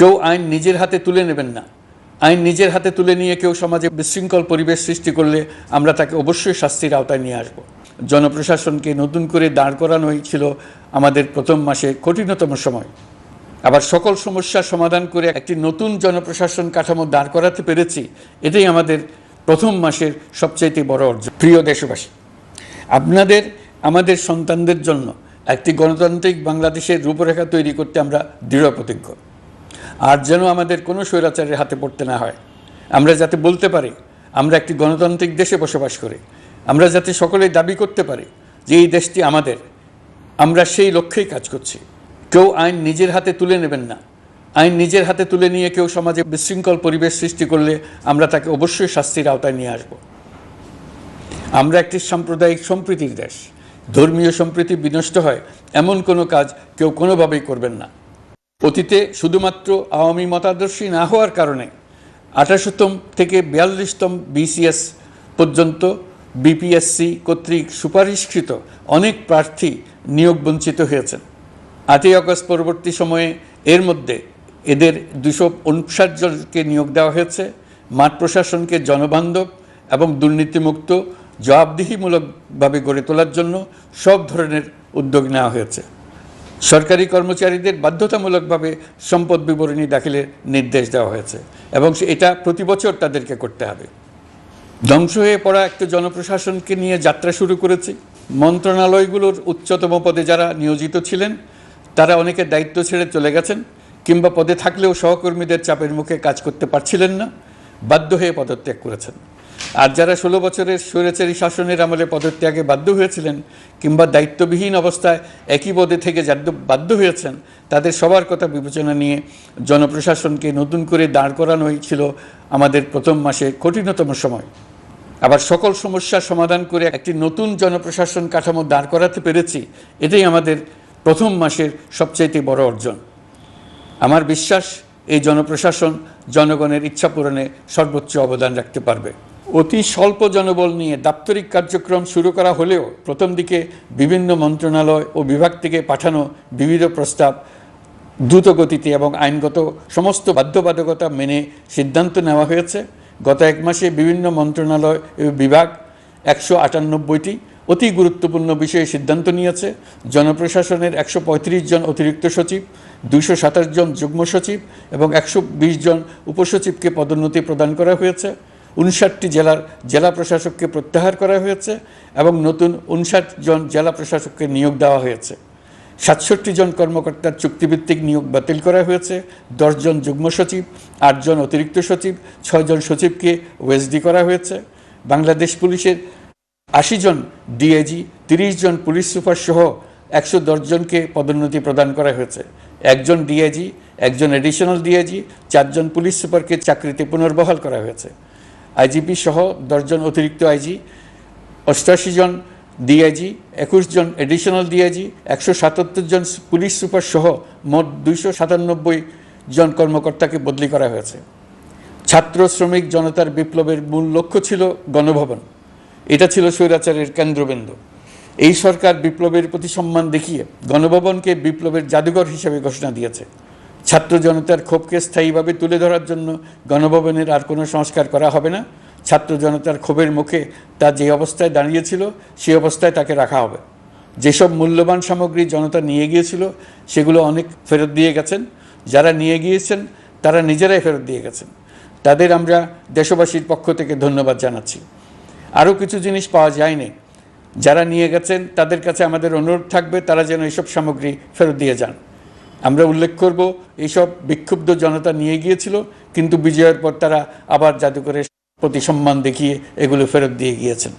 কেউ আইন নিজের হাতে তুলে নেবেন না। আইন নিজের হাতে তুলে নিয়ে কেউ সমাজে বিশৃঙ্খল পরিবেশ সৃষ্টি করলে আমরা তাকে অবশ্যই শাস্তির আওতায় নিয়ে আসব। জনপ্রশাসনকে নতুন করে দাঁড় করানোই ছিল আমাদের প্রথম মাসে কঠিনতম সময়। আবার সকল সমস্যার সমাধান করে একটি নতুন জনপ্রশাসন কাঠামো দাঁড় করাতে পেরেছি, এটাই আমাদের প্রথম মাসের সবচাইতে বড় অর্জন। প্রিয় দেশবাসী, আপনাদের, আমাদের সন্তানদের জন্য একটি গণতান্ত্রিক বাংলাদেশের রূপরেখা তৈরি করতে আমরা দৃঢ় প্রতিজ্ঞ আর যেন আমাদের কোনো স্বৈরাচারের হাতে পড়তে না হয়। আমরা যাতে বলতে পারি, আমরা একটি গণতান্ত্রিক দেশে বসবাস করি। আমরা যাতে সকলে দাবি করতে পারি যে এই দেশটি আমাদের। আমরা সেই লক্ষ্যেই কাজ করছি। কেউ আইন নিজের হাতে তুলে নেবেন না। আইন নিজের হাতে তুলে নিয়ে কেউ সমাজে বিশৃঙ্খল পরিবেশ সৃষ্টি করলে আমরা তাকে অবশ্যই শাস্তির আওতায় নিয়ে আসব। আমরা একটি সাম্প্রদায়িক সম্প্রীতির দেশ। ধর্মীয় সম্প্রীতি বিনষ্ট হয়, এমন কোনো কাজ কেউ কোনোভাবেই করবেন না। অতীতে শুধুমাত্র আওয়ামী মতাদর্শী না হওয়ার কারণে আঠাশোতম থেকে বিয়াল্লিশতম বিসিএস পর্যন্ত বিপিএসসি কর্তৃক সুপারিশকৃত অনেক প্রার্থী নিয়োগ বঞ্চিত হয়েছেন। আটই আগস্ট পরবর্তী সময়ে এর মধ্যে এদের দুশো উনষাট জনকে নিয়োগ দেওয়া হয়েছে। মাঠ প্রশাসনকে জনবান্ধব এবং দুর্নীতিমুক্ত, জবাবদিহিমূলকভাবে গড়ে তোলার জন্য সব ধরনের উদ্যোগ নেওয়া হয়েছে। সরকারি কর্মচারীদের বাধ্যতামূলকভাবে সম্পদ বিবরণী দাখিলের নির্দেশ দেওয়া হয়েছে এবং এটা প্রতি বছর তাদেরকে করতে হবে। ধ্বংস হয়ে পড়া একটা জনপ্রশাসনকে নিয়ে যাত্রা শুরু করেছি। মন্ত্রণালয়গুলোর উচ্চতম পদে যারা নিয়োজিত ছিলেন, তারা অনেকে দায়িত্ব ছেড়ে চলে গেছেন কিংবা পদে থাকলেও সহকর্মীদের চাপের মুখে কাজ করতে পারছিলেন না, বাধ্য হয়ে পদত্যাগ করেছেন। আর যারা ষোলো বছরের স্বৈরাচারী শাসনের আমলে পদত্যাগে বাধ্য হয়েছিলেন কিংবা দায়িত্ববিহীন অবস্থায় একই পদে থেকে বাধ্য হয়েছেন, তাদের সবার কথা বিবেচনা নিয়ে জনপ্রশাসনকে নতুন করে দাঁড় করানোই ছিল আমাদের প্রথম মাসে কঠিনতম সময়। আবার সকল সমস্যার সমাধান করে একটি নতুন জনপ্রশাসন কাঠামো দাঁড় করাতে পেরেছি, এটাই আমাদের প্রথম মাসের সবচাইতে বড় অর্জন। আমার বিশ্বাস, এই জনপ্রশাসন জনগণের ইচ্ছা পূরণে সর্বোচ্চ অবদান রাখতে পারবে। অতি স্বল্প জনবল নিয়ে দাপ্তরিক কার্যক্রম শুরু করা হলেও প্রথম দিকে বিভিন্ন মন্ত্রণালয় ও বিভাগ থেকে পাঠানো বিবিধ প্রস্তাব দ্রুত গতিতে এবং আইনগত সমস্ত বাধ্যবাধকতা মেনে সিদ্ধান্ত নেওয়া হয়েছে। গত এক মাসে বিভিন্ন মন্ত্রণালয় বিভাগ একশো আটানব্বইটি অতি গুরুত্বপূর্ণ বিষয়ে সিদ্ধান্ত নিয়েছে। জনপ্রশাসনের একশো পঁয়ত্রিশ জন অতিরিক্ত সচিব, দুশো সাতাশ জন যুগ্ম সচিব এবং একশো বিশ জন উপসচিবকে পদোন্নতি প্রদান করা হয়েছে। উনষাটটি জেলার জেলা প্রশাসককে প্রত্যাহার করা হয়েছে এবং নতুন উনষাট জন জেলা প্রশাসককে নিয়োগ দেওয়া হয়েছে। সাতষট্টি জন কর্মকর্তার চুক্তিভিত্তিক নিয়োগ বাতিল করা হয়েছে দশজন যুগ্ম সচিব আটজন অতিরিক্ত সচিব ছয়জন সচিবকে ওয়েসডি করা হয়েছে। বাংলাদেশ পুলিশের আশি জন ডিআইজি, তিরিশ জন পুলিশ সুপার সহ একশো জনকে পদোন্নতি প্রদান করা হয়েছে। একজন ডিআইজি, একজন এডিশনাল ডিআইজি, চারজন পুলিশ সুপারকে চাকরিতে পুনর্বহাল করা হয়েছে। আইজিপি সহ দশজন অতিরিক্ত আইজি, অষ্টাশি জন ডিআইজি, একুশ জন এডিশনাল ডিআইজি, একশো সাতাত্তর জন পুলিশ সুপার সহ মোট দুইশো সাতানব্বই জন কর্মকর্তাকে বদলি করা হয়েছে। ছাত্র শ্রমিক জনতার বিপ্লবের মূল লক্ষ্য ছিল গণভবন। এটা ছিল স্বৈরাচারের কেন্দ্রবিন্দু। এই সরকার বিপ্লবের প্রতি সম্মান দেখিয়ে গণভবনকে বিপ্লবের জাদুঘর হিসেবে ঘোষণা দিয়েছে। ছাত্র জনতার ক্ষোভকে স্থায়ীভাবে তুলে ধরার জন্য গণভবনের আর কোনো সংস্কার করা হবে না। ছাত্র জনতার ক্ষোভের মুখে তা যে অবস্থায় দাঁড়িয়েছিল সেই অবস্থায় তাকে রাখা হবে। যেসব মূল্যবান সামগ্রী জনতা নিয়ে গিয়েছিল, সেগুলো অনেক ফেরত দিয়ে গেছেন। যারা নিয়ে গিয়েছেন, তারা নিজেরাই ফেরত দিয়ে গেছেন। তাদের আমরা দেশবাসীর পক্ষ থেকে ধন্যবাদ জানাচ্ছি। আরও কিছু জিনিস পাওয়া যায়নি। যারা নিয়ে গেছেন, তাদের কাছে আমাদের অনুরোধ থাকবে, তারা যেন এইসব সামগ্রী ফেরত দিয়ে যান। আমরা উল্লেখ করব, এইসব বিক্ষুব্ধ জনতা নিয়ে গিয়েছিল, কিন্তু বিজয়ের পর তারা আবার জাদুঘরের প্রতি সম্মান দেখিয়ে এগুলো ফেরত দিয়ে গিয়েছেন।